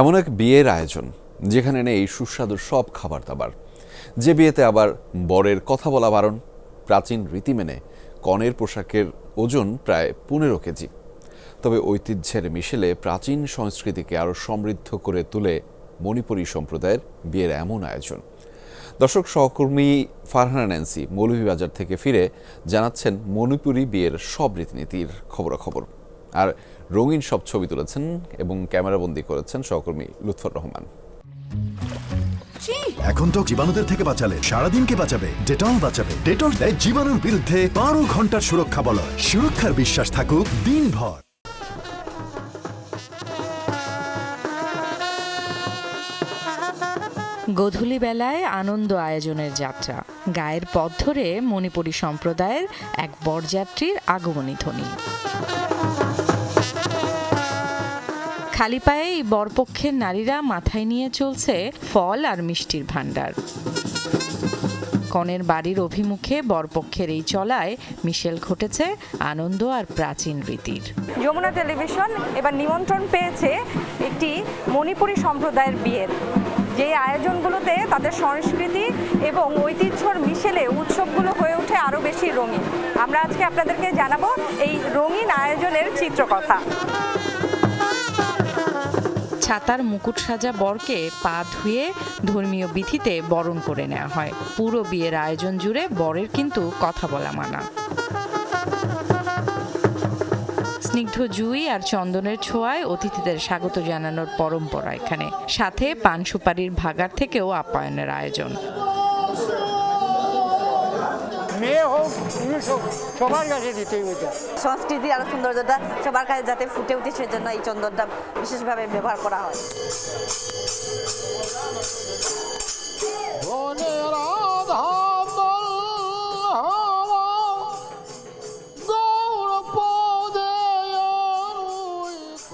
এমন এক বিয়ের আয়োজন, যেখানে নেই সুস্বাদু সব খাবার দাবার যে বিয়েতে আবার বরের কথা বলা বারণ, প্রাচীন রীতি মেনে কনের পোশাকের ওজন প্রায় পনেরো কেজি। তবে ঐতিহ্যের মিশেলে প্রাচীন সংস্কৃতিকে আরও সমৃদ্ধ করে তুলে মণিপুরী সম্প্রদায়ের বিয়ের এমন আয়োজন। দর্শক, সহকর্মী ফারহানা ন্যান্সি মৌলভীবাজার থেকে ফিরে জানাচ্ছেন মণিপুরী বিয়ের সব রীতিনীতির খবরাখবর। আর রঙিন সব ছবি তুলেছেন এবং ক্যামেরাবন্দি করেছেন সহকর্মী লুৎফর রহমান। এখন তো জীবাণুদের থেকে বাঁচালে সারাদিনকে বাঁচাবে? ডেটল বাঁচাবে। ডেটল দেয় জীবাণুর বিরুদ্ধে বারো ঘণ্টার সুরক্ষা বলয়। সুরক্ষার বিশ্বাস থাকুক দিনভর। গধূলি বেলায় আনন্দ আয়োজনের যাত্রা। গায়ের পথ ধরে মণিপুরী সম্প্রদায়ের এক বরযাত্রীর আগমনী ধ্বনি। খালি এই বরপক্ষের নারীরা মাথায় নিয়ে চলছে ফল আর মিষ্টির ভাণ্ডার। কনের বাড়ির অভিমুখে বরপক্ষের এই চলায় মিশেল ঘটেছে আনন্দ আর প্রাচীন রীতির। যমুনা টেলিভিশন এবার নিমন্ত্রণ পেয়েছে একটি মণিপুরী সম্প্রদায়ের বিয়ের। যে আয়োজনগুলোতে তাদের সংস্কৃতি এবং ঐতিহ্যর মিশেলে উৎসবগুলো হয়ে ওঠে আরও বেশি রঙিন। আমরা আজকে আপনাদেরকে জানাব এই রঙিন আয়োজনের চিত্রকথা। ছাতার মুকুট সাজা বরকে পা ধুয়ে ধর্মীয় বিধিতে বরণ করে নেওয়া হয়। পুরো বিয়ের আয়োজন জুড়ে বরের কিন্তু কথা বলা মানা। স্নিগ্ধ জুই আর চন্দনের ছোঁয়ায় অতিথিদের স্বাগত জানানোর পরম্পরা এখানে। সাথে পান সুপারির ভাগার থেকেও আপ্যায়নের আয়োজন। মেয়ে হোক পুরুষ হোক সবার কাছে দিতেই সংস্কৃতি আরও সৌন্দর্যটা সবার কাছে যাতে ফুটে উঠে সেজন্য এই চন্দনটা বিশেষভাবে ব্যবহার করা হয়।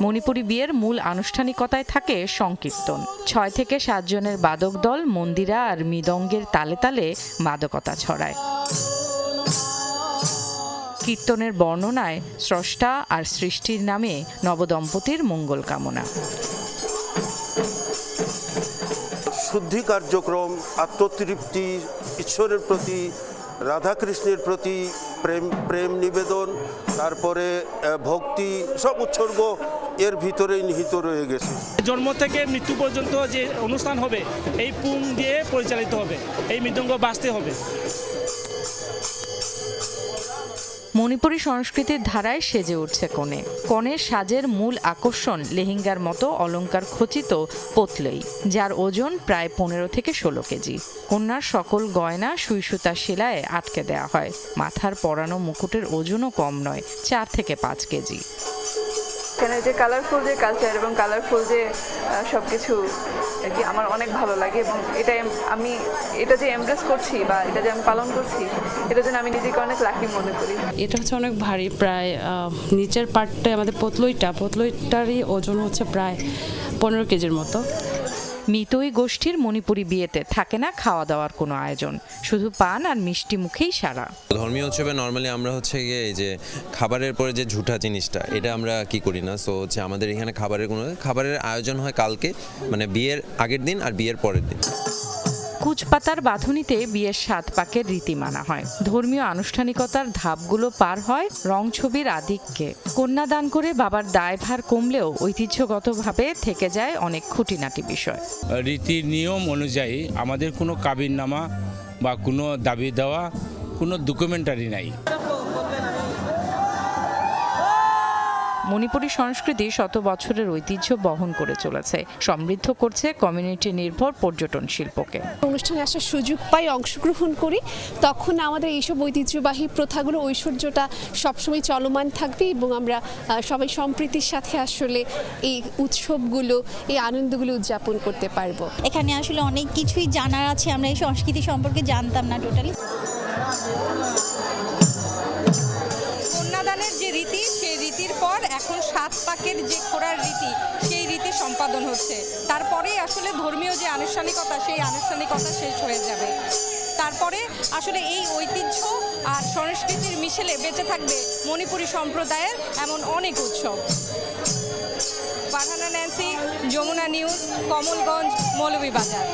মণিপুরী বিয়ের মূল আনুষ্ঠানিকতায় থাকে সংকীর্তন। ছয় থেকে সাতজনের বাদক দল মন্দিরা আর মৃদঙ্গের তালে তালে মাদকতা ছড়ায়। কীর্তনের বর্ণনায় স্রষ্টা আর সৃষ্টির নামে নবদম্পতির মঙ্গল কামনা। শুদ্ধি কার্যক্রম, আত্মতৃপ্তি, ঈশ্বরের প্রতি, রাধাকৃষ্ণের প্রতি প্রেম প্রেম নিবেদন তারপরে ভক্তি সব উৎসর্গ এর ভিতরেই নিহিত রয়ে গেছে। জন্ম থেকে মৃত্যু পর্যন্ত যে অনুষ্ঠান হবে এই পুং দিয়ে পরিচালিত হবে এই মৃদঙ্গ বাজতে হবে। মণিপুরী সংস্কৃতির ধারায় সেজে উঠছে কনে। কনের সাজের মূল আকর্ষণ লেহেঙ্গার মতো অলংকার খচিত পতলই যার ওজন প্রায় পনেরো থেকে ষোলো কেজি। কন্যার সকল গয়না সুই সুতার শিলায় আটকে দেওয়া হয় মাথার পরানো মুকুটের ওজনও কম নয় চার থেকে পাঁচ কেজি। এখানে যে কালারফুল যে কালচার এবং কালারফুল যে সব কিছু আর কি আমার অনেক ভালো লাগে এবং এটা আমি এটা যে এমব্রেস করছি বা এটা যে আমি পালন করছি এটা যেন আমি নিজেকে অনেক লাকি মনে করি। এটা হচ্ছে অনেক ভারী প্রায় নিচের পার্টটাই আমাদের পতলইটা পতলইটারই ওজন হচ্ছে প্রায় পনেরো কেজির মতো। মিতই গোষ্ঠীর মণিপুরি বিয়েতে থাকে না খাওয়া দাওয়ার কোনো আয়োজন। শুধু পান আর মিষ্টি মুখেই সারা। ধর্মীয় উৎসবে নর্মালি আমরা হচ্ছে গিয়ে এই যে খাবারের পরে যে ঝুঠা জিনিসটা, এটা আমরা কি করি না? সো হচ্ছে আমাদের এখানে খাবারের কোনো, খাবারের আয়োজন হয় কালকে মানে বিয়ের আগের দিন আর বিয়ের পরের দিন। কুচপাতার বাঁধুনিতে বিয়ের সাত পাকের রীতি মানা হয়। ধর্মীয় আনুষ্ঠানিকতার ধাপগুলো পার হয় রং ছবির আধিক্যে। কন্যাদান করে বাবার দায়ভার কমলেও ঐতিহ্যগতভাবে থেকে যায় অনেক খুঁটিনাটি বিষয়। রীতি নিয়ম অনুযায়ী আমাদের কোনো কাবিননামা বা কোনো দাবি দেওয়া, কোনো ডকুমেন্টারি নাই। মণিপুরী সংস্কৃতি শত বছরের ঐতিহ্য বহন করে চলেছে। সমৃদ্ধ করছে কমিউনিটি নির্ভর পর্যটন শিল্পকে। অনুষ্ঠানে আসার সুযোগ পাই অংশগ্রহণ করি। তখন আমাদের এইসব ঐতিহ্যবাহী প্রথাগুলো ঐশ্বর্যটা সবসময় চলমান থাকবে এবং আমরা সবাই সম্প্রীতির সাথে আসলে এই উৎসবগুলো এই আনন্দগুলো উদযাপন করতে পারব। এখানে আসলে অনেক কিছুই জানার আছে আমরা এই সংস্কৃতি সম্পর্কে জানতাম না টোটালি পর এখন সাত পাকের যে খোরার রীতি, সেই রীতি সম্পাদন হচ্ছে। তারপরেই আসলে ধর্মীয় যে আনুষ্ঠানিকতা, সেই আনুষ্ঠানিকতা শেষ হয়ে যাবে। তারপরে আসলে এই ঐতিহ্য আর সংস্কৃতির মিশেলে বেঁচে থাকবে মণিপুরী সম্প্রদায়ের এমন অনেক উৎসব। বাঘানা ন্যান্সি, যমুনা নিউজ, কমলগঞ্জ, মৌলভীবাজার।